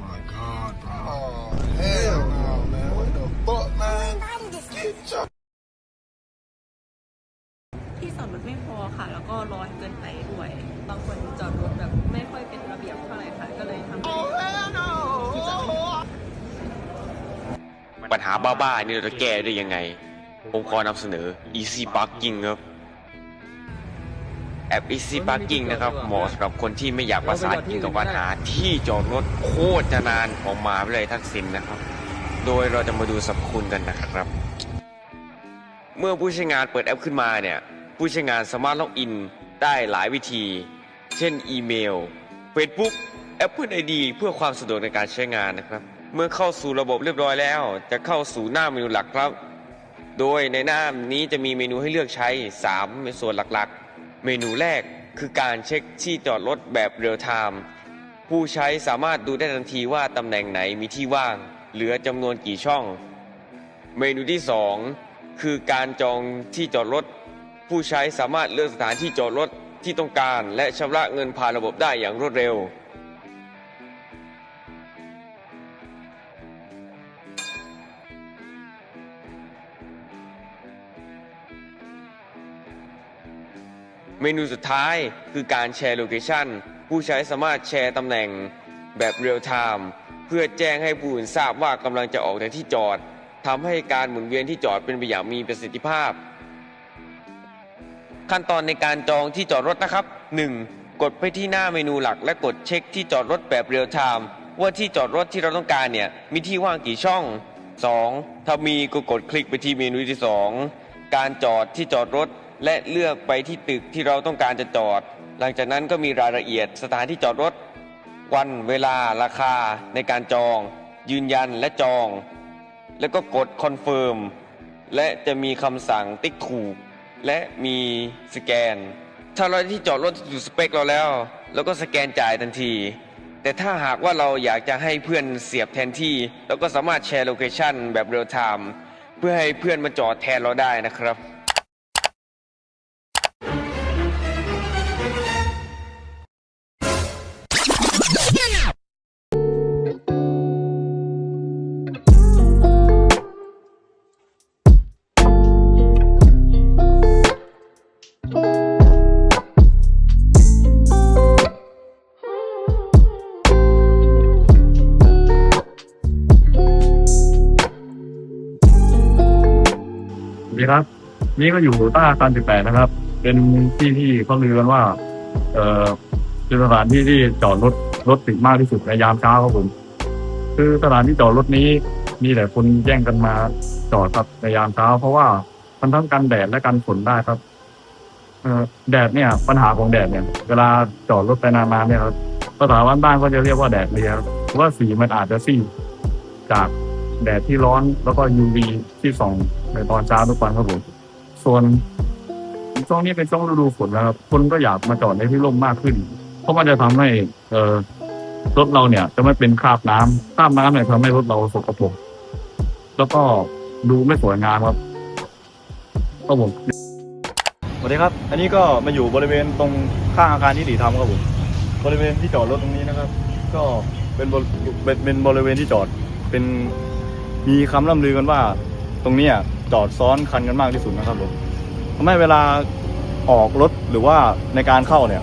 my god, bro. Oh, hell no, man. What the fuck, man? Get your ที่จอดรถไม่พอค่ะ แล้วก็ร้อนเกินไปด้วย บางคนจอดรถแบบไม่ค่อยเป็นระเบียบเท่าไหร่ค่ะ ก็เลยทำให้ที่จอดไม่พอปัญหาบ้าๆนี่เราจะแก้ได้ยังไง ผมขอนำเสนอ Easy Parking ครับ แอป Easy Parking นะครับเหมาะสำหรับคนที่ไม่อยากประสานเกี่ยวกับปัญหาที่จอดรถโคตรจะนานของมหาวิทยาลัยทักษิณนะครับ โดยเราจะมาดูสรรพคุณกันนะครับ เมื่อผู้ใช้งานเปิดแอปขึ้นมาเนี่ย ผู้ใช้งานสามารถล็อกอินได้หลายวิธี เช่นอีเมล Facebook Apple ID เพื่อความสะดวกในการใช้งานนะครับ เมื่อเข้าสู่ระบบเรียบร้อยแล้ว จะเข้าสู่หน้าเมนูหลักครับ โดยในหน้านี้จะมีเมนูให้เลือกใช้3ในส่วนหลักๆ เมนูแรกคือการเช็คที่จอดรถแบบเรียลไทม์ผู้ใช้สามารถดูได้ทันทีว่าตำแหน่งไหนมีที่ว่าง เหลือจำนวนกี่ช่อง เมนูที่ 2 คือการจองที่จอดรถ ผู้ใช้สามารถเลือกสถานที่จอดรถที่ต้องการ และชำระเงินผ่านระบบได้อย่างรวดเร็ว เมนูสุดท้ายคือการแชร์โลเคชันผู้ใช้สามารถแชร์ตำแหน่งแบบเรียลไทม์เพื่อแจ้งให้ผู้อื่นทราบว่ากำลังจะออกจากที่จอดทำให้การหมุนเวียนที่จอดเป็นไปอย่างมีประสิทธิภาพ ขั้นตอนในการจองที่จอดรถนะครับ 1. กดไปที่หน้าเมนูหลัก และกดเช็คที่จอดรถแบบเรียลไทม์ว่าที่จอดรถที่เราต้องการเนี่ยมีที่ว่างกี่ช่อง 2. ถ้ามีก็กดคลิกไปที่เมนูที่ 2 การจอดที่จอดรถ และเลือกไปที่ตึกที่เราต้องการจะจอด หลังจากนั้นก็มีรายละเอียดสถานที่จอดรถ วันเวลาราคาในการจอง ยืนยันและจอง แล้วก็กดคอนเฟิร์มและจะมีคำสั่งติ๊กถูก และมีสแกน ถ้าเราที่จอดรถอยู่สเปคเราแล้ว แล้วก็สแกนจ่ายทันที แต่ถ้าหากว่าเราอยากจะให้เพื่อนเสียบแทนที่เราก็สามารถแชร์โลเคชันแบบเรียลไทม์เพื่อให้เพื่อนมาจอดแทนเราได้นะครับ สวัสดีครับนี่ก็อยู่ต้าอาคาร18นะครับ เป็นที่ที่เขาลือกันว่า เออเป็นสถานที่ที่จอดรถรถติดมากที่สุดในยามเช้าครับผม คือสถานที่จอดรถนี้ มีแต่คนแย่งกันมาจอดครับในยามเช้า เพราะว่ามันทั้งกันแดดและกันฝนได้ครับ เออแดดเนี่ย ปัญหาของแดดเนี่ย เวลาจอดรถไปนานๆเนี่ยครับภาษาบ้านๆก็จะเรียกว่าแดดเรียครับเพราะว่าสีมันอาจจะซีดจาก แดดที่ร้อนแล้วก็ UV ที่ส่องในตอนเช้าทุกวันครับผมส่วนช่วงนี้เป็นช่วงฤดูฝนนะครับคนก็อยากมาจอดในที่ร่มมากขึ้น เพราะมันจะทำให้ เออรถเราเนี่ย จะไม่เป็นคราบน้ำคราบน้ำเนี่ยทำให้รถเราสกปรกแล้วก็ดูไม่สวยงามครับครับผมสวัสดีครับ อันนี้ก็มาอยู่บริเวณตรงข้างอาคารที่สีทำครับผมบริเวณที่จอดรถตรงนี้นะครับ ก็เป็นบริเป็นเป็นบริเวณที่จอดเป็น มีคำล่ำลือกันว่า ตรงนี้จอดซ้อนคันกันมากที่สุดนะครับผมทำให้เวลาออกรถหรือว่าในการเข้าเนี่ย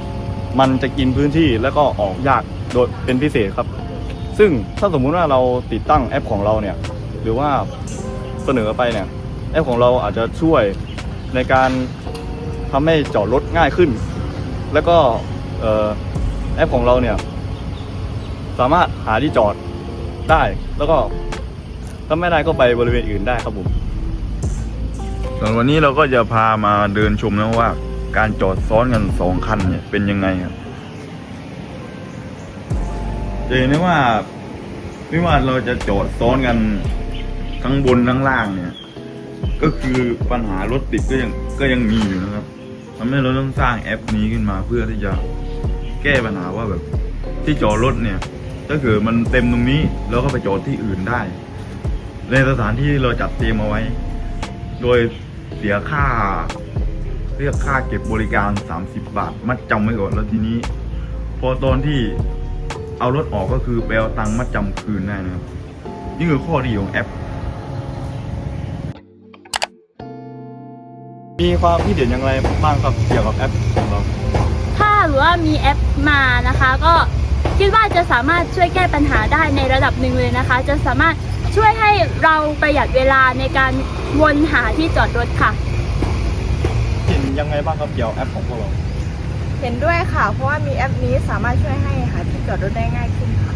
มันจะกินพื้นที่แล้วก็ออกยากโดยเป็นพิเศษครับ ซึ่งถ้าสมมุติว่าเราติดตั้งแอปของเราเนี่ย หรือว่าเสนอไปเนี่ย แอปของเราอาจจะช่วยในการทำให้จอดรถง่ายขึ้น แล้วก็แอปของเราเนี่ย สามารถหาที่จอดได้แล้วก็ ถ้าไม่ได้ก็ไปบริเวณอื่นได้ครับผมส่วนวันนี้เราก็จะพามาเดินชมนะว่า การจอดซ้อนกันสองคันเนี่ยเป็นยังไงครับจะเห็นได้ว่าไม่ว่าเราจะจอดซ้อนกันทั้งบนทั้งล่างเนี่ย ก็คือปัญหารถติดก็ยังก็ยังมีอยู่นะครับทำให้เราต้องสร้างแอปนี้ขึ้นมาเพื่อที่จะแก้ปัญหาว่าแบบที่จอดรถเนี่ย ถ้าเกิดมันเต็มตรงนี้เราก็ไปจอดที่อื่นได้ ในสถานที่เราจัดเตรียมเอาไว้ โดยเสียค่า เรียกค่าเก็บบริการ 30 บาท มัดจำไว้ก่อนแล้วทีนี้ พอตอนที่เอารถออกก็คือไปเอาตังค์มัดจำคืนได้นะครับนี่คือข้อดีของแอป มีความคิดเห็นอย่างไรบ้างครับเกี่ยวกับแอปของเรา ถ้าหรือว่ามีแอปมานะคะ ก็คิดว่าจะสามารถช่วยแก้ปัญหาได้ในระดับหนึ่งเลยนะคะ จะสามารถ ช่วยให้เราประหยัดเวลาในการวนหาที่จอดรถค่ะ เห็นยังไงบ้างครับเกี่ยวกับแอปของพวกเรา เห็นด้วยค่ะ เพราะว่ามีแอปนี้สามารถช่วยให้หาที่จอดรถได้ง่ายขึ้นค่ะ